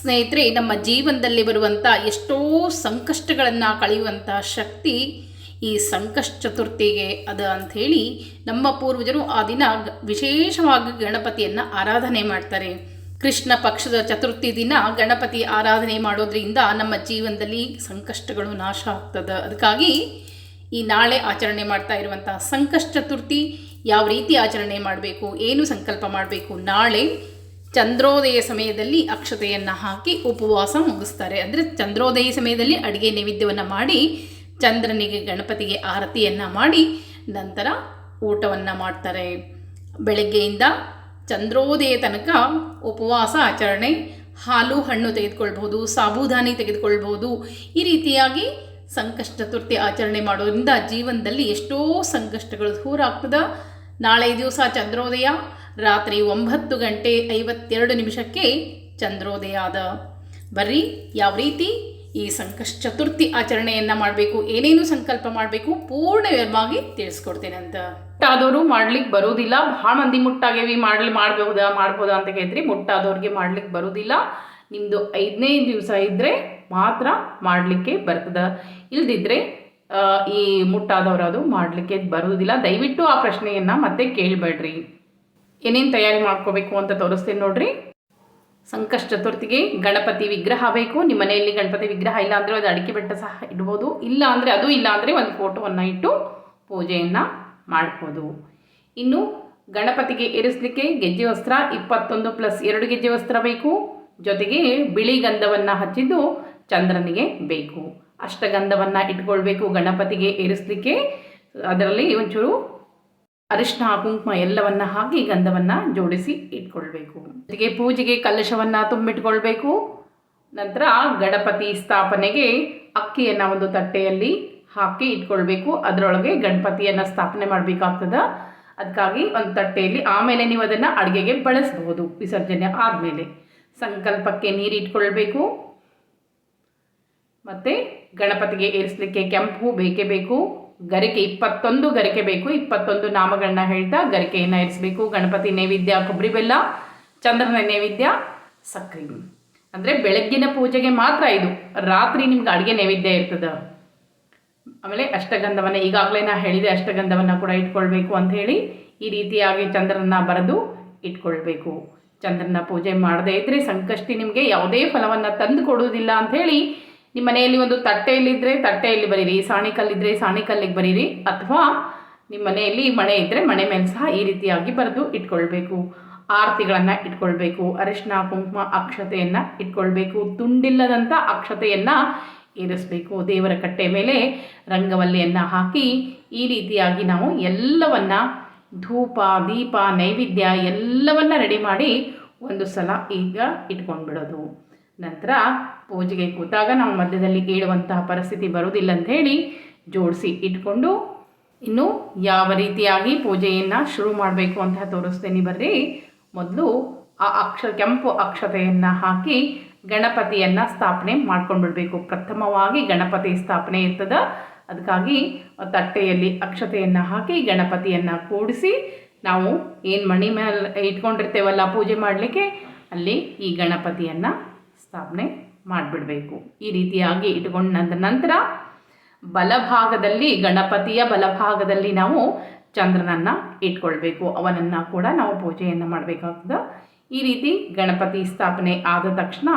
ಸ್ನೇಹಿತರೆ, ನಮ್ಮ ಜೀವನದಲ್ಲಿ ಬರುವಂಥ ಎಷ್ಟೋ ಸಂಕಷ್ಟಗಳನ್ನು ಕಳೆಯುವಂಥ ಶಕ್ತಿ ಈ ಸಂಕಷ್ಟ ಚತುರ್ಥಿಗೆ ಅದ ಅಂಥೇಳಿ ನಮ್ಮ ಪೂರ್ವಜರು ಆ ದಿನ ವಿಶೇಷವಾಗಿ ಗಣಪತಿಯನ್ನು ಆರಾಧನೆ ಮಾಡ್ತಾರೆ. ಕೃಷ್ಣ ಪಕ್ಷದ ಚತುರ್ಥಿ ದಿನ ಗಣಪತಿ ಆರಾಧನೆ ಮಾಡೋದ್ರಿಂದ ನಮ್ಮ ಜೀವನದಲ್ಲಿ ಸಂಕಷ್ಟಗಳು ನಾಶ ಆಗ್ತದೆ. ಅದಕ್ಕಾಗಿ ಈ ನಾಳೆ ಆಚರಣೆ ಮಾಡ್ತಾ ಇರುವಂತಹ ಸಂಕಷ್ಟ ಚತುರ್ಥಿ ಯಾವ ರೀತಿ ಆಚರಣೆ ಮಾಡಬೇಕು, ಏನು ಸಂಕಲ್ಪ ಮಾಡಬೇಕು ನಾಳೆ ಚಂದ್ರೋದಯ ಸಮಯದಲ್ಲಿ ಅಕ್ಷತೆಯನ್ನು ಹಾಕಿ ಉಪವಾಸ ಮುಗಿಸ್ತಾರೆ. ಅಂದರೆ ಚಂದ್ರೋದಯ ಸಮಯದಲ್ಲಿ ಅಡುಗೆ ನೈವೇದ್ಯವನ್ನು ಮಾಡಿ, ಚಂದ್ರನಿಗೆ ಗಣಪತಿಗೆ ಆರತಿಯನ್ನು ಮಾಡಿ, ನಂತರ ಊಟವನ್ನು ಮಾಡ್ತಾರೆ. ಬೆಳಗ್ಗೆಯಿಂದ ಚಂದ್ರೋದಯ ತನಕ ಉಪವಾಸ ಆಚರಣೆ, ಹಾಲು, ಹಣ್ಣು ತೆಗೆದುಕೊಳ್ಬೋದು ಸಾಬೂದಾನಿ ತೆಗೆದುಕೊಳ್ಬೋದು ಈ ರೀತಿಯಾಗಿ ಸಂಕಷ್ಟ ಚತುರ್ಥಿ ಆಚರಣೆ ಮಾಡೋದ್ರಿಂದ ಜೀವನದಲ್ಲಿ ಎಷ್ಟೋ ಸಂಕಷ್ಟಗಳು ದೂರ ಆಗ್ತದೆ. ನಾಳೆ ದಿವಸ ಚಂದ್ರೋದಯ ರಾತ್ರಿ ಒಂಬತ್ತು ಗಂಟೆ ಐವತ್ತೆರಡು ನಿಮಿಷಕ್ಕೆ ಚಂದ್ರೋದಯ ಆದ ಬರ್ರಿ, ಯಾವ ರೀತಿ? ಈ ಸಂಕಷ್ಟ ಚತುರ್ಥಿ ಆಚರಣೆಯನ್ನು ಮಾಡಬೇಕು, ಏನೇನು ಸಂಕಲ್ಪ ಮಾಡಬೇಕು ಪೂರ್ಣವಾಗಿ ತಿಳಿಸ್ಕೊಡ್ತೇನೆ ಅಂತ. ಮುಟ್ಟಾದವರು ಮಾಡ್ಲಿಕ್ಕೆ ಬರೋದಿಲ್ಲ. ಭಾಳ ಮಂದಿ ಮುಟ್ಟಾಗೇವಿ ಮಾಡ್ಲಿ ಮಾಡಬಹುದಾ, ಮಾಡ್ಬೋದಾ ಅಂತ ಕೇಳಿದ್ರಿ ಮುಟ್ಟಾದವ್ರಿಗೆ ಮಾಡ್ಲಿಕ್ಕೆ ಬರೋದಿಲ್ಲ. ನಿಮ್ಮದು ಐದನೇ ದಿವಸ ಇದ್ದರೆ ಮಾತ್ರ ಮಾಡಲಿಕ್ಕೆ ಬರ್ತದೆ. ಇಲ್ದಿದ್ರೆ ಈ ಮುಟ್ಟಾದವರು ಅದು ಮಾಡಲಿಕ್ಕೆ ಬರೋದಿಲ್ಲ. ದಯವಿಟ್ಟು ಆ ಪ್ರಶ್ನೆಯನ್ನು ಮತ್ತೆ ಕೇಳಬೇಡ್ರಿ. ಏನೇನು ತಯಾರಿ ಮಾಡ್ಕೋಬೇಕು ಅಂತ ತೋರಿಸ್ತೇನೆ ನೋಡ್ರಿ. ಸಂಕಷ್ಟ ಚತುರ್ಥಿಗೆ ಗಣಪತಿ ವಿಗ್ರಹ ಬೇಕು. ನಿಮ್ಮ ಮನೆಯಲ್ಲಿ ಗಣಪತಿ ವಿಗ್ರಹ ಇಲ್ಲ ಅಂದರೆ ಒಂದು ಅಡಿಕೆ ಬೆಟ್ಟ ಸಹ ಇಡ್ಬೋದು. ಇಲ್ಲ ಅಂದರೆ ಅದು ಇಲ್ಲ ಅಂದರೆ ಒಂದು ಫೋಟೋವನ್ನು ಇಟ್ಟು ಪೂಜೆಯನ್ನು ಮಾಡ್ಬೋದು. ಇನ್ನು ಗಣಪತಿಗೆ ಇರಿಸಲಿಕ್ಕೆ ಗೆಜ್ಜೆ ವಸ್ತ್ರ ಇಪ್ಪತ್ತೊಂದು ಪ್ಲಸ್ ಎರಡು ಗೆಜ್ಜೆ ವಸ್ತ್ರ ಬೇಕು. ಜೊತೆಗೆ ಬಿಳಿ ಗಂಧವನ್ನು ಹಚ್ಚಿದ್ದು ಚಂದ್ರನಿಗೆ ಬೇಕು. ಅಷ್ಟಗಂಧವನ್ನು ಇಟ್ಕೊಳ್ಬೇಕು ಗಣಪತಿಗೆ ಇರಿಸಲಿಕ್ಕೆ ಅದರಲ್ಲಿ ಒಂಚೂರು ಅರಿಶಿನ, ಕುಂಕುಮ ಎಲ್ಲವನ್ನ ಹಾಕಿ ಗಂಧವನ್ನು ಜೋಡಿಸಿ ಇಟ್ಕೊಳ್ಬೇಕು. ಜೊತೆಗೆ ಪೂಜೆಗೆ ಕಲಶವನ್ನು ತುಂಬಿಟ್ಕೊಳ್ಬೇಕು. ನಂತರ ಗಣಪತಿ ಸ್ಥಾಪನೆಗೆ ಅಕ್ಕಿಯನ್ನು ಒಂದು ತಟ್ಟೆಯಲ್ಲಿ ಹಾಕಿ ಇಟ್ಕೊಳ್ಬೇಕು. ಅದರೊಳಗೆ ಗಣಪತಿಯನ್ನು ಸ್ಥಾಪನೆ ಮಾಡಬೇಕಾಗ್ತದೆ. ಅದಕ್ಕಾಗಿ ಒಂದು ತಟ್ಟೆಯಲ್ಲಿ ಆಮೇಲೆ ನೀವು ಅದನ್ನು ಅಡುಗೆಗೆ ಬಳಸಬಹುದು ವಿಸರ್ಜನೆ ಆದಮೇಲೆ. ಸಂಕಲ್ಪಕ್ಕೆ ನೀರು ಇಟ್ಕೊಳ್ಬೇಕು. ಮತ್ತು ಗಣಪತಿಗೆ ಏರಿಸಲಿಕ್ಕೆ ಕೆಂಪು ಬೇಕೇ ಬೇಕು. ಗರಿಕೆ ಇಪ್ಪತ್ತೊಂದು ಗರಿಕೆ ಬೇಕು, ಇಪ್ಪತ್ತೊಂದು ನಾಮಗಳನ್ನ ಹೇಳ್ತಾ ಗರಿಕೆಯನ್ನು ಇರಿಸಬೇಕು. ಗಣಪತಿ ನೈವೇದ್ಯ, ಕೊಬ್ಬರಿ ಬೆಲ್ಲ, ಚಂದ್ರನ ನೈವೇದ್ಯ, ಸಕ್ಕರೆ. ಅಂದರೆ ಬೆಳಗ್ಗಿನ ಪೂಜೆಗೆ ಮಾತ್ರ ಇದು. ರಾತ್ರಿ ನಿಮ್ಗೆ ಅಡುಗೆ ನೈವೇದ್ಯ ಇರ್ತದೆ. ಆಮೇಲೆ ಅಷ್ಟಗಂಧವನ್ನು ಈಗಾಗಲೇ ನಾ ಹೇಳಿದೆ, ಅಷ್ಟಗಂಧವನ್ನು ಕೂಡ ಇಟ್ಕೊಳ್ಬೇಕು ಅಂತ ಹೇಳಿ ಈ ರೀತಿಯಾಗಿ ಚಂದ್ರನ ಬರೆದು ಇಟ್ಕೊಳ್ಬೇಕು. ಚಂದ್ರನ ಪೂಜೆ ಮಾಡದೇ ಇದ್ದರೆ ಸಂಕಷ್ಟಿ ನಿಮಗೆ ಯಾವುದೇ ಫಲವನ್ನು ತಂದು ಕೊಡುವುದಿಲ್ಲ ಅಂಥೇಳಿ ನಿಮ್ಮ ಮನೆಯಲ್ಲಿ ಒಂದು ತಟ್ಟೆಯಲ್ಲಿದ್ದರೆ ತಟ್ಟೆಯಲ್ಲಿ ಬರೀರಿ ಸಾಣಿಕಲ್ಲಿದ್ದರೆ ಸಾಣಿಕಲ್ಲಿಗೆ ಬರೀರಿ, ಅಥವಾ ನಿಮ್ಮ ಮನೆಯಲ್ಲಿ ಮಣೆ ಇದ್ದರೆ ಮಣೆ ಮೇಲೆ ಸಹ ಈ ರೀತಿಯಾಗಿ ಬರೆದು ಇಟ್ಕೊಳ್ಬೇಕು. ಆರತಿಗಳನ್ನು ಇಟ್ಕೊಳ್ಬೇಕು, ಅರಿಶಿನ, ಕುಂಕುಮ ಅಕ್ಷತೆಯನ್ನು ಇಟ್ಕೊಳ್ಬೇಕು ತುಂಡಿಲ್ಲದಂಥ ಅಕ್ಷತೆಯನ್ನು ಏರಿಸಬೇಕು. ದೇವರ ಕಟ್ಟೆ ಮೇಲೆ ರಂಗವಲ್ಲಿಯನ್ನು ಹಾಕಿ ಈ ರೀತಿಯಾಗಿ ನಾವು ಎಲ್ಲವನ್ನ ಧೂಪ, ದೀಪ, ನೈವೇದ್ಯ ಎಲ್ಲವನ್ನ ರೆಡಿ ಮಾಡಿ ಒಂದು ಸಲ ಈಗ ಇಟ್ಕೊಂಡ್ಬಿಡೋದು. ನಂತರ ಪೂಜೆಗೆ ಕೂತಾಗ ನಾವು ಮಧ್ಯದಲ್ಲಿ ಕೇಳುವಂತಹ ಪರಿಸ್ಥಿತಿ ಬರುವುದಿಲ್ಲ ಅಂತ ಹೇಳಿ ಜೋಡಿಸಿ ಇಟ್ಕೊಂಡು ಇನ್ನು ಯಾವ ರೀತಿಯಾಗಿ ಪೂಜೆಯನ್ನು ಶುರು ಮಾಡಬೇಕು ಅಂತ ತೋರಿಸ್ತೇನೆ ಬರ್ರಿ. ಮೊದಲು ಆ ಅಕ್ಷ ಕೆಂಪು ಅಕ್ಷತೆಯನ್ನು ಹಾಕಿ ಗಣಪತಿಯನ್ನು ಸ್ಥಾಪನೆ ಮಾಡ್ಕೊಂಡ್ಬಿಡ್ಬೇಕು. ಪ್ರಥಮವಾಗಿ ಗಣಪತಿ ಸ್ಥಾಪನೆ ಇರ್ತದೆ. ಅದಕ್ಕಾಗಿ ತಟ್ಟೆಯಲ್ಲಿ ಅಕ್ಷತೆಯನ್ನು ಹಾಕಿ ಗಣಪತಿಯನ್ನು ಕೂಡಿಸಿ ನಾವು ಏನು ಮಣಿ ಮೇಲೆ ಇಟ್ಕೊಂಡಿರ್ತೇವಲ್ಲ ಪೂಜೆ ಮಾಡಲಿಕ್ಕೆ, ಅಲ್ಲಿ ಈ ಗಣಪತಿಯನ್ನು ಸ್ಥಾಪನೆ ಮಾಡಿಬಿಡಬೇಕು. ಈ ರೀತಿಯಾಗಿ ಇಟ್ಕೊಂಡ ನಂತರ ಬಲಭಾಗದಲ್ಲಿ, ಗಣಪತಿಯ ಬಲಭಾಗದಲ್ಲಿ ನಾವು ಚಂದ್ರನನ್ನು ಇಟ್ಕೊಳ್ಬೇಕು. ಅವನನ್ನು ಕೂಡ ನಾವು ಪೂಜೆಯನ್ನು ಮಾಡಬೇಕಾಗ್ತದೆ. ಈ ರೀತಿ ಗಣಪತಿ ಸ್ಥಾಪನೆ ಆದ ತಕ್ಷಣ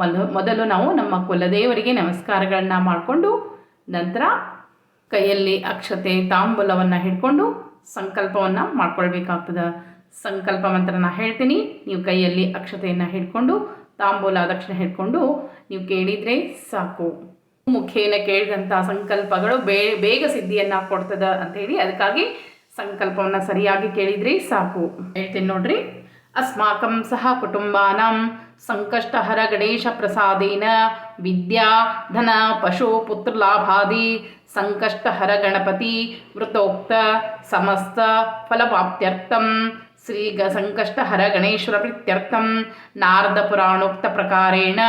ಮೊದಲು ಮೊದಲು ನಾವು ನಮ್ಮ ಕುಲದೇವರಿಗೆ ನಮಸ್ಕಾರಗಳನ್ನ ಮಾಡಿಕೊಂಡು ನಂತರ ಕೈಯಲ್ಲಿ ಅಕ್ಷತೆ, ತಾಂಬೂಲವನ್ನು ಹಿಡ್ಕೊಂಡು ಸಂಕಲ್ಪವನ್ನು ಮಾಡ್ಕೊಳ್ಬೇಕಾಗ್ತದೆ. ಸಂಕಲ್ಪ ಮಂತ್ರನ ಹೇಳ್ತೀನಿ. ನೀವು ಕೈಯಲ್ಲಿ ಅಕ್ಷತೆಯನ್ನು ಹಿಡ್ಕೊಂಡು ತಾಂಬೂಲ ದಕ್ಷಿಣ ಹಿಡ್ಕೊಂಡು ನೀವು ಕೇಳಿದರೆ ಸಾಕು. ಮುಖೇನ ಕೇಳಿದಂಥ ಸಂಕಲ್ಪಗಳು ಬೇ, ಬೇಗ ಸಿದ್ಧಿಯನ್ನು ಕೊಡ್ತದ ಹೇಳಿ ಅದಕ್ಕಾಗಿ ಸಂಕಲ್ಪವನ್ನು ಸರಿಯಾಗಿ ಕೇಳಿದರೆ ಸಾಕು. ಹೇಳ್ತೀನಿ ನೋಡ್ರಿ. ಅಸ್ಮಾಕಂ ಸಹ ಕುಟುಂಬಾನಾಂ ಸಂಕಷ್ಟಹರ ಗಣೇಶ ಪ್ರಸಾದೇನ ವಿದ್ಯಾ ಧನ ಪಶು ಪುತ್ರ ಲಾಭಾದಿ ಸಂಕಷ್ಟಹರ ಗಣಪತಿ ವೃತೋಕ್ತ ಸಮಸ್ತ ಫಲವಾಪ್ತ್ಯರ್ಥಂ ಶ್ರೀ ಗ ಸಂಕಷ್ಟಹರ ಗಣೇಶ್ವರ ಪ್ರೀತ್ಯರ್ಥಂ ನಾರದ ಪುರಾಣೋಕ್ತ ಪ್ರಕಾರೇಣ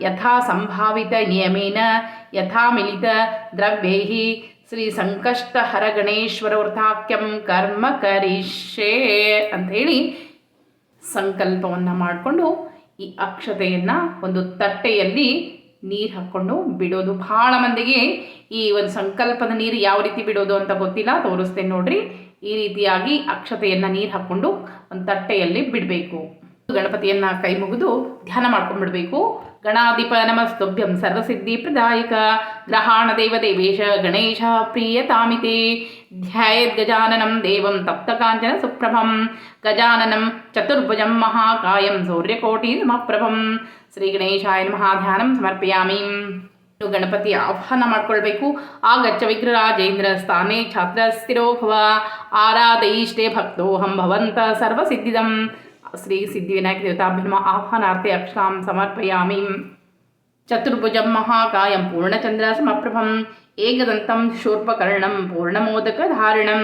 ಯಥಾ ಸಂಭಾವಿತ ನಿಯಮೇನ ಯಥಾ ಮಿಲಿತ ದ್ರವ್ಯೈ ಶ್ರೀ ಸಂಕಷ್ಟಹರ ಗಣೇಶ್ವರ ವೃಥಾಕ್ಯಂ ಕರ್ಮ ಕರಿಷ್ಯೆ ಅಂಥೇಳಿ ಸಂಕಲ್ಪವನ್ನು ಮಾಡಿಕೊಂಡು ಈ ಅಕ್ಷತೆಯನ್ನು ಒಂದು ತಟ್ಟೆಯಲ್ಲಿ ನೀರು ಹಾಕ್ಕೊಂಡು ಬಿಡೋದು. ಭಾಳ ಮಂದಿಗೆ ಈ ಒಂದು ಸಂಕಲ್ಪದ ನೀರು ಯಾವ ರೀತಿ ಬಿಡೋದು ಅಂತ ಗೊತ್ತಿಲ್ಲ. ತೋರಿಸ್ತೇನೆ ನೋಡ್ರಿ. ಈ ರೀತಿಯಾಗಿ ಅಕ್ಷತೆಯನ್ನು ನೀರು ಹಾಕ್ಕೊಂಡು ಒಂದು ತಟ್ಟೆಯಲ್ಲಿ ಬಿಡಬೇಕು. ಗಣಪತಿಯನ್ನು ಕೈ ಮುಗಿದು ಧ್ಯಾನ ಮಾಡ್ಕೊಂಡ್ಬಿಡ್ಬೇಕು. ಗಣಾಧಿಪ ನಮಸ್ತುಭ್ಯಂ ಸರ್ವಸಿದ್ಧಿ ಪ್ರದಾಯಕ. ಗ್ರಹಾಣ ದೇವ ದೇವೇಶ ಗಣೇಶ ಪ್ರಿಯತಾಮಿತೆ ಧ್ಯಾಯದ್ ಗಜಾನನಂ ದೇವಂ ತಪ್ತಕಾಂಚನ ಸುಪ್ರಭಂ. ಗಜಾನನಂ ಚತುರ್ಭುಜಂ ಮಹಾಕಾಯಂ ಸೂರ್ಯಕೋಟಿ ಸಮಪ್ರಭಂ ಶ್ರೀ ಗಣೇಶಾಯ ನಮಃ ಧ್ಯಾನಂ ಸಮರ್ಪಯಾಮಿ. ಇನ್ನು ಗಣಪತಿ ಆಹ್ವಾನ ಮಾಡ್ಕೊಳ್ಬೇಕು. ಆಗಚ್ಚ ವಿಗ್ರಹರಾಜೇಂದ್ರ ಸ್ಥಾನೇ ಛಾತ್ರ ಸ್ಥಿರೋ ಭವ ಆರಾಧಯಿಷ್ಟೇ ಭಕ್ತೋಹಂ ಭವಂತ ಸರ್ವಸಿದ್ಧಿದಂ. ಶ್ರೀ ಸಿದ್ಧಿವಿನಾಯಕ ದೇವತಾಭ್ಯಮ ಆಹ್ವಾನಾರ್ಥೆ ಅಕ್ಷರಾಂ ಸಮರ್ಪಯಾಮಿ. ಚತುರ್ಭುಜಂ ಮಹಾಕಾಯಂ ಪೂರ್ಣಚಂದ್ರ ಸಮಪ್ರಭಂ ಏಕದಂತಂ ಶೂರ್ಪಕರ್ಣಂ ಪೂರ್ಣಮೋದಕಧಾರಿಣಂ.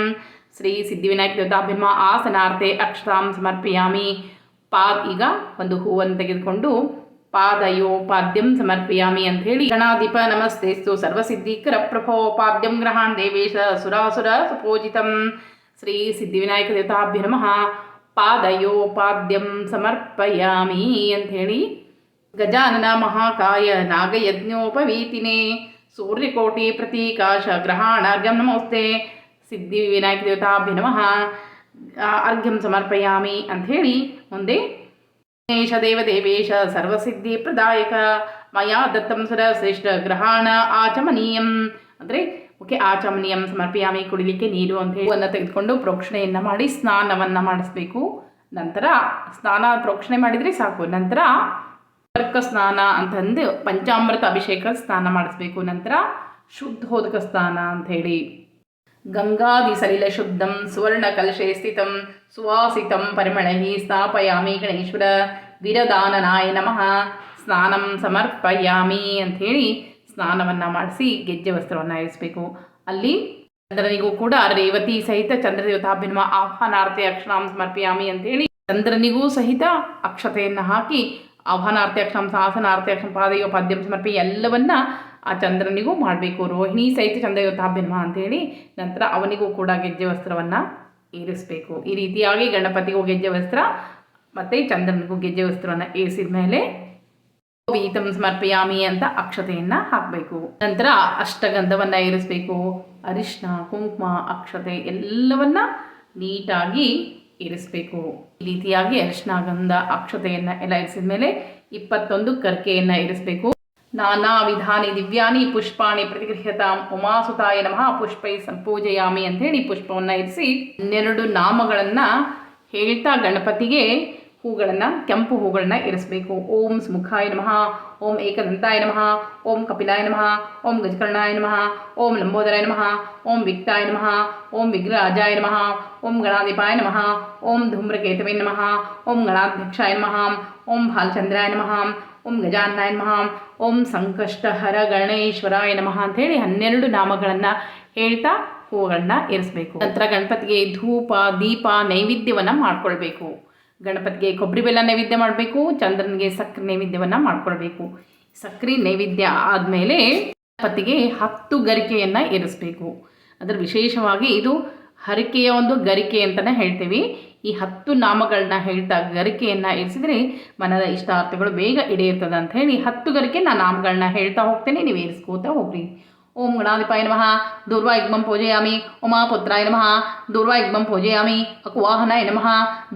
ಶ್ರೀ ಸಿದ್ಧಿವಿನಾಯಕ ದೇವತಾಭ್ಯಮ ಆಸನಾರ್ಥೆ ಅಕ್ಷರಾಂ ಸಮರ್ಪಯಾಮಿ. ಪಾ ಈಗ ಒಂದು ಹೂವನ್ನು ತೆಗೆದುಕೊಂಡು ಪಾದಯೋ समर्पयामि ಹೇಳಿ ಗಣಾಧಿಪ ನಮಸ್ತೆಸ್ತು ಸರ್ವಸಿದ್ಧಿಕರ ಪ್ರಭೋ ಪಾದ್ಯಂ ಗ್ರಹಾನ್ ದೇವೇಶ ಸುರಾಸುರ ಸುಪೂಜಿತಂ. ಶ್ರೀ ಸಿದ್ಧಿವಿನಾಯಕ ದೇವತಾಭ್ಯ ನಮಃ. ಪಾದಯೋ ಪಾದ್ಯಂ ಸಮರ್ಪಯಾಮಿ ಅಂತ ಹೇಳಿ ಗಜಾನನ ಮಹಾಕಾಯ ನಾಗಯಜ್ಞೋಪವೀತಿನೇ. ಸೂರ್ಯಕೋಟಿ ಪ್ರತೀಕಾಶ ಗ್ರಹಾಣಾರ್ಘ್ಯಂ ನಮೋಸ್ತೆ ಸಿದ್ಧಿ ವಿನಾಯಕ ದೇವತಾಭ್ಯ ನಮಃ ಅರ್ಘ್ಯಂ ಸಮರ್ಪಯಾಮಿ ಅಂಥೇಳಿ ಮುಂದೆ ಗಣೇಶ ದೇವದೇವೇಶ ಸರ್ವಸಿದ್ಧಿ ಪ್ರದಾಯಕ ಮಯಾ ದತ್ತಂ ಶ್ರೇಷ್ಠ ಗ್ರಹಾಣ ಆಚಮನೀಯಂ. ಅಂದರೆ, ಓಕೆ, ಆಚಮನೀಯಂ ಸಮರ್ಪಿಯಾಮಿ, ಕುಡಿಲಿಕ್ಕೆ ನೀರು ಅಂತ ಹೇಳಿ ತೆಗೆದುಕೊಂಡು ಪ್ರೋಕ್ಷಣೆಯನ್ನು ಮಾಡಿ ಸ್ನಾನವನ್ನು ಮಾಡಿಸ್ಬೇಕು. ನಂತರ ಸ್ನಾನ ಪ್ರೋಕ್ಷಣೆ ಮಾಡಿದರೆ ಸಾಕು. ನಂತರ ಅರ್ಕ ಸ್ನಾನ ಅಂತಂದು ಪಂಚಾಮೃತ ಅಭಿಷೇಕ ಸ್ನಾನ ಮಾಡಿಸ್ಬೇಕು. ನಂತರ ಶುದ್ಧೋದಕ ಸ್ನಾನ ಅಂಥೇಳಿ ಗಂಗಾದಿ ಸಲಿಲ ಶುದ್ಧಂ ಸುವರ್ಣ ಕಲಶೆ ಸ್ಥಿತಂ ಸುವಾಸಿತಂ ಪರಿಮಳಿ ಸ್ಥಾಪಯಾಮಿ ಗಣೇಶ್ವರ ವಿರದಾನನಾಯ ನಮಃ ಸ್ನಾನಂ ಸಮರ್ಪಯಾಮಿ ಅಂಥೇಳಿ ಸ್ನಾನವನ್ನು ಮಾಡಿಸಿ ಗೆಜ್ಜೆ ವಸ್ತ್ರವನ್ನು ಇರಿಸಬೇಕು. ಅಲ್ಲಿ ಚಂದ್ರನಿಗೂ ಕೂಡ ರೇವತಿ ಸಹಿತ ಚಂದ್ರದೇವತಾಭಿನ್ಮ ಆಹ್ವಾನಾರ್ಥೆ ಅಕ್ಷರಾಂ ಸಮರ್ಪಯಾಮಿ ಅಂತೇಳಿ ಚಂದ್ರನಿಗೂ ಸಹಿತ ಅಕ್ಷತೆಯನ್ನು ಹಾಕಿ ಆಹ್ವಾನಾರ್ಥೆ ಅಕ್ಷರಾಂ ಸಾಸನಾರ್ಥೆ ಪಾದಯೋ ಪಾದ್ಯಂ ಸಮರ್ಪಿ ಎಲ್ಲವನ್ನ ಆ ಚಂದ್ರನಿಗೂ ಮಾಡಬೇಕು ರೋಹಿಣಿ ಸಹಿತ ಚಂದ್ರದೇವತಾಭಿನ್ಮ ಅಂತೇಳಿ ನಂತರ ಅವನಿಗೂ ಕೂಡ ಗೆಜ್ಜೆ ವಸ್ತ್ರವನ್ನು ಏರಿಸಬೇಕು ಈ ರೀತಿಯಾಗಿ ಗಣಪತಿಗೂ ಗೆಜ್ಜೆ ವಸ್ತ್ರ ಮತ್ತು ಚಂದ್ರನಿಗೂ ಗೆಜ್ಜೆ ವಸ್ತ್ರವನ್ನು ಏರಿಸಿದ ಮೇಲೆ ವೀತಂ ಸಮರ್ಪಯಾಮಿ ಅಂತ ಅಕ್ಷತೆಯನ್ನು ಹಾಕಬೇಕು. ನಂತರ ಅಷ್ಟಗಂಧವನ್ನು ಏರಿಸಬೇಕು ಅರಿಶಿನ ಕುಂಕುಮ, ಅಕ್ಷತೆ ಎಲ್ಲವನ್ನ ನೀಟಾಗಿ ಇರಿಸಬೇಕು. ಈ ರೀತಿಯಾಗಿ ಅರಿಶಿನ ಗಂಧ ಅಕ್ಷತೆಯನ್ನು ಎಲ್ಲ ಇರಿಸಿದ ಮೇಲೆ ಇಪ್ಪತ್ತೊಂದು ಕರ್ಕೆಯನ್ನು ಇರಿಸಬೇಕು. ನಾನಾ ವಿಧಾನಿ ದಿವ್ಯಾನಿ ಪುಷ್ಪಾಣಿ ಪ್ರತಿಗೃಹ್ಯತಾಂ ಉಮಾಸುತಾಯ ನಮಃ ಪುಷ್ಪೈ ಸಂಪೂಜಯಾಮಿ ಅಂತ ಹೇಳಿ ಪುಷ್ಪವನ್ನು ಇರಿಸಿ ಹನ್ನೆರಡು ನಾಮಗಳನ್ನು ಹೇಳ್ತಾ ಗಣಪತಿಗೆ ಹೂಗಳನ್ನು ಕೆಂಪು ಹೂಗಳನ್ನು ಇರಿಸಬೇಕು ಓಂ ಸುಮುಖಾಯ ನಮಃ ಓಂ ಏಕದಂತಾಯ ನಮಃ ಓಂ ಕಪಿಲಾಯ ನಮಃ ಓಂ ಗಜಕರ್ಣಾಯ ನಮಃ ಓಂ ಲಂಬೋದರಾಯ ನಮಃ ಓಂ ವಿಕ್ತಾಯ ನಮಃ ಓಂ ವಿಗ್ರಾಜಾಯ ನಮಃ ಓಂ ಗಣಾಧಿಪಾಯ ನಮಃ ಓಂ ಧೂಮ್ರಕೇತವೇ ನಮಃ ಓಂ ಗಣಾಧ್ಯಕ್ಷಾಯ ನಮಃ ಓಂ ಭಾಲಚಂದ್ರಾಯ ನಮಃ ಓಂ ಗಜಾನಾಯ ನಮಃ ಓಂ ಸಂಕಷ್ಟಹರ ಗಣೇಶ್ವರಾಯ ನಮಃ ಅಂಥೇಳಿ ಹನ್ನೆರಡು ನಾಮಗಳನ್ನು ಹೇಳ್ತಾ ಹೂವುಗಳನ್ನ ಇರಿಸಬೇಕು ನಂತರ ಗಣಪತಿಗೆ ಧೂಪ, ದೀಪ, ನೈವೇದ್ಯವನ್ನು ಮಾಡ್ಕೊಳ್ಬೇಕು. ಗಣಪತಿಗೆ ಕೊಬ್ಬರಿ ಬೆಲ್ಲ ನೈವೇದ್ಯ ಮಾಡಬೇಕು, ಚಂದ್ರನಿಗೆ ಸಕ್ಕರೆ ನೈವೇದ್ಯವನ್ನು ಮಾಡ್ಕೊಳ್ಬೇಕು. ಸಕ್ಕರೆ ನೈವೇದ್ಯ ಆದಮೇಲೆ ಗಣಪತಿಗೆ ಹತ್ತು ಗರಿಕೆಯನ್ನು ಇರಿಸಬೇಕು ಅದರ ವಿಶೇಷವಾಗಿ ಇದು ಹರಿಕೆಯ ಒಂದು ಗರಿಕೆ ಅಂತಲೇ ಹೇಳ್ತೀವಿ. ಈ ಹತ್ತು ನಾಮಗಳನ್ನ ಹೇಳ್ತಾ ಗರಿಕೆಯನ್ನು ಇರಿಸಿದ್ರೆ ಮನದ ಇಷ್ಟಾರ್ಥಗಳು ಬೇಗ ಈಡೇರ್ತದೆ ಅಂತ ಹೇಳಿ ಹತ್ತು ಗರಿಕೆ ನಾನು ನಾಮಗಳನ್ನ ಹೇಳ್ತಾ ಹೋಗ್ತೇನೆ. ನೀವು ಏರಿಸ್ಕೋತಾ ಹೋಗ್ರಿ. ఓం గణాధిపాయ నమ దుర్వాయుగ్మం పూజయామి ఉమాపుత్రాయ నమ దుర్వాయుగ్మం పూజయామి అకువాహనాయ నమ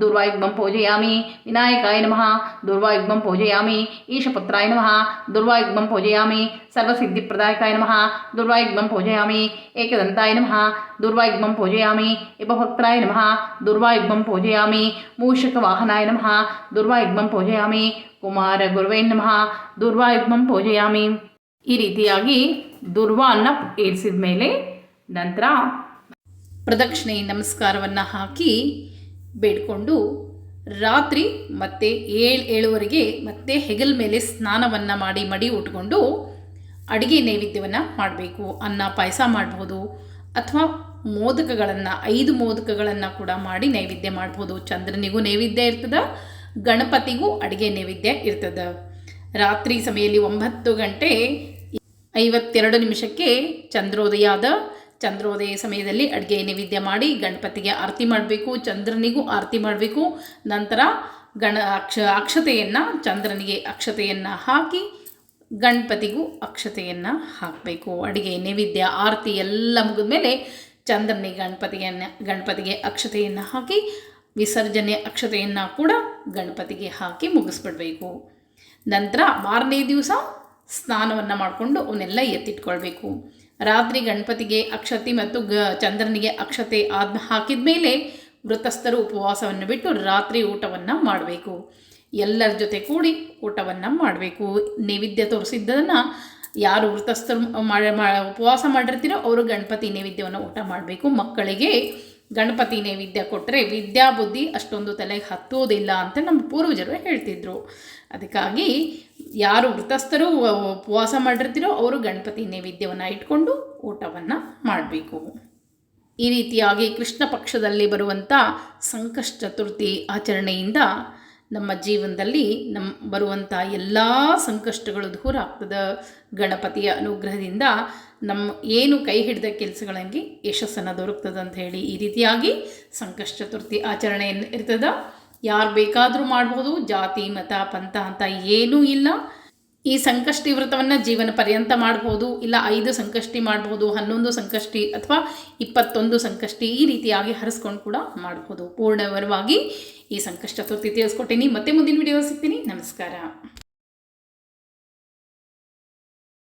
దుర్వాయుగ్మం పూజయామి వినాయకాయ నమ దుర్వాయుగ్మం పూజయామి ఈశపుత్రాయ నమ దుర్వాయుగ్మం పూజయామి సర్వసిద్ధిప్రదాయకాయ నమ దుర్వాయుగ్మం పూజయామి ఏకదంతాయ నమ దుర్వాయుగ్మం పూజయామి ఇపభక్త్రాయ నమ దుర్వాయుగ్మం పూజయామి మూషకవాహనాయ నమ దుర్వాయుగ్మం పూజయామి కుమార గురువే నమ దుర్వాయుగ్మం పూజయామి ಈ ರೀತಿಯಾಗಿ ದುರ್ವಾನ್ನ ಏರಿಸಿದ ಮೇಲೆ ನಂತರ ಪ್ರದಕ್ಷಿಣೆ ನಮಸ್ಕಾರವನ್ನು ಹಾಕಿ ಬೇಡ್ಕೊಂಡು ರಾತ್ರಿ ಮತ್ತೆ ಏಳು ಏಳುವರೆಗೆ ಮತ್ತೆ ಹೆಗಲ್ ಮೇಲೆ ಸ್ನಾನವನ್ನು ಮಾಡಿ ಮಡಿ ಉಟ್ಕೊಂಡು ಅಡುಗೆ ನೈವೇದ್ಯವನ್ನು ಮಾಡಬೇಕು. ಅನ್ನ, ಪಾಯಸ ಮಾಡ್ಬೋದು ಅಥವಾ ಮೋದಕಗಳನ್ನು, ಐದು ಮೋದಕಗಳನ್ನು ಕೂಡ ಮಾಡಿ ನೈವೇದ್ಯ ಮಾಡ್ಬೋದು. ಚಂದ್ರನಿಗೂ ನೈವೇದ್ಯ ಇರ್ತದೆ, ಗಣಪತಿಗೂ ಅಡುಗೆ ನೈವೇದ್ಯ ಇರ್ತದೆ. ರಾತ್ರಿ ಸಮಯದಲ್ಲಿ ಒಂಬತ್ತು ಗಂಟೆ ಐವತ್ತೆರಡು ನಿಮಿಷಕ್ಕೆ ಚಂದ್ರೋದಯ ಆದ ಚಂದ್ರೋದಯ ಸಮಯದಲ್ಲಿ ಅಡುಗೆ ನೈವೇದ್ಯ ಮಾಡಿ ಗಣಪತಿಗೆ ಆರತಿ ಮಾಡಬೇಕು, ಚಂದ್ರನಿಗೂ ಆರತಿ ಮಾಡಬೇಕು. ನಂತರ ಗಣ ಅಕ್ಷ, ಅಕ್ಷತೆಯನ್ನು, ಚಂದ್ರನಿಗೆ ಅಕ್ಷತೆಯನ್ನು ಹಾಕಿ ಗಣಪತಿಗೂ ಅಕ್ಷತೆಯನ್ನು ಹಾಕಬೇಕು. ಅಡುಗೆ, ನೈವೇದ್ಯ, ಆರತಿ ಎಲ್ಲ ಮುಗಿದ ಮೇಲೆ ಚಂದ್ರನಿಗೆ ಗಣಪತಿಯನ್ನು, ಗಣಪತಿಗೆ ಅಕ್ಷತೆಯನ್ನು ಹಾಕಿ ವಿಸರ್ಜನೆ ಅಕ್ಷತೆಯನ್ನು ಕೂಡ ಗಣಪತಿಗೆ ಹಾಕಿ ಮುಗಿಸ್ಬಿಡಬೇಕು. ನಂತರ ಮಾರನೇ ದಿವಸ ಸ್ನಾನವನ್ನು ಮಾಡಿಕೊಂಡು ಅವನ್ನೆಲ್ಲ ಎತ್ತಿಟ್ಕೊಳ್ಬೇಕು. ರಾತ್ರಿ ಗಣಪತಿಗೆ ಅಕ್ಷತೆ ಮತ್ತು ಗ, ಚಂದ್ರನಿಗೆ ಅಕ್ಷತೆ ಆದ ಹಾಕಿದ ಮೇಲೆ ವೃತಸ್ಥರು ಉಪವಾಸವನ್ನು ಬಿಟ್ಟು ರಾತ್ರಿ ಊಟವನ್ನು ಮಾಡಬೇಕು. ಎಲ್ಲರ ಜೊತೆ ಕೂಡಿ ಊಟವನ್ನು ಮಾಡಬೇಕು. ನೈವೇದ್ಯ ತೋರಿಸಿದ್ದನ್ನು ಯಾರು ವೃತಸ್ಥರು ಮಾಡಿ ಉಪವಾಸ ಮಾಡಿರ್ತೀರೋ ಅವರು ಗಣಪತಿ ನೈವೇದ್ಯವನ್ನು ಊಟ ಮಾಡಬೇಕು. ಮಕ್ಕಳಿಗೆ ಗಣಪತಿ ನೈವೇದ್ಯ ಕೊಟ್ಟರೆ ವಿದ್ಯಾ ಬುದ್ಧಿ ಅಷ್ಟೊಂದು ತಲೆಗೆ ಹತ್ತೋದಿಲ್ಲ ಅಂತ ನಮ್ಮ ಪೂರ್ವಜರು ಹೇಳ್ತಿದ್ರು. ಅದಕ್ಕಾಗಿ ಯಾರು ವೃತಸ್ಥರು ಉಪವಾಸ ಮಾಡಿರ್ತೀರೋ ಅವರು ಗಣಪತಿ ನೈವೇದ್ಯವನ್ನು ಇಟ್ಕೊಂಡು ಊಟವನ್ನು ಮಾಡಬೇಕು. ಈ ರೀತಿಯಾಗಿ ಕೃಷ್ಣ ಪಕ್ಷದಲ್ಲಿ ಬರುವಂಥ ಸಂಕಷ್ಟ ಚತುರ್ಥಿ ಆಚರಣೆಯಿಂದ ನಮ್ಮ ಜೀವನದಲ್ಲಿ ನಮ್ಮ ಬರುವಂಥ ಎಲ್ಲ ಸಂಕಷ್ಟಗಳು ದೂರ ಆಗ್ತದೆ. ಗಣಪತಿಯ ಅನುಗ್ರಹದಿಂದ ನಮ್ಮ ಏನು ಕೈ ಹಿಡಿದ ಕೆಲಸಗಳಿಗೆ ಯಶಸ್ಸನ್ನು ದೊರಕ್ತದೆ ಅಂತ ಹೇಳಿ ಈ ರೀತಿಯಾಗಿ ಸಂಕಷ್ಟ ಚತುರ್ಥಿ ಆಚರಣೆಯನ್ನು ಇರ್ತದೆ. ಯಾರು ಬೇಕಾದರೂ ಮಾಡ್ಬೋದು, ಜಾತಿ, ಮತ, ಪಂಥ ಅಂತ ಏನೂ ಇಲ್ಲ. ಈ ಸಂಕಷ್ಟಿ ವ್ರತವನ್ನು ಜೀವನ ಪರ್ಯಂತ ಮಾಡ್ಬೋದು, ಇಲ್ಲ ಐದು ಸಂಕಷ್ಟಿ ಮಾಡ್ಬೋದು, ಹನ್ನೊಂದು ಸಂಕಷ್ಟಿ ಅಥವಾ ಇಪ್ಪತ್ತೊಂದು ಸಂಕಷ್ಟಿ ಈ ರೀತಿಯಾಗಿ ಹರಿಸ್ಕೊಂಡು ಕೂಡ ಮಾಡ್ಬೋದು. ಪೂರ್ಣವರವಾಗಿ ಈ ಸಂಕಷ್ಟ ಚತುರ್ಥಿ ತಿಳಿಸ್ಕೊಟ್ಟಿನಿ. ಮತ್ತೆ ಮುಂದಿನ ವಿಡಿಯೋ ಸಿಗ್ತೀನಿ. ನಮಸ್ಕಾರ.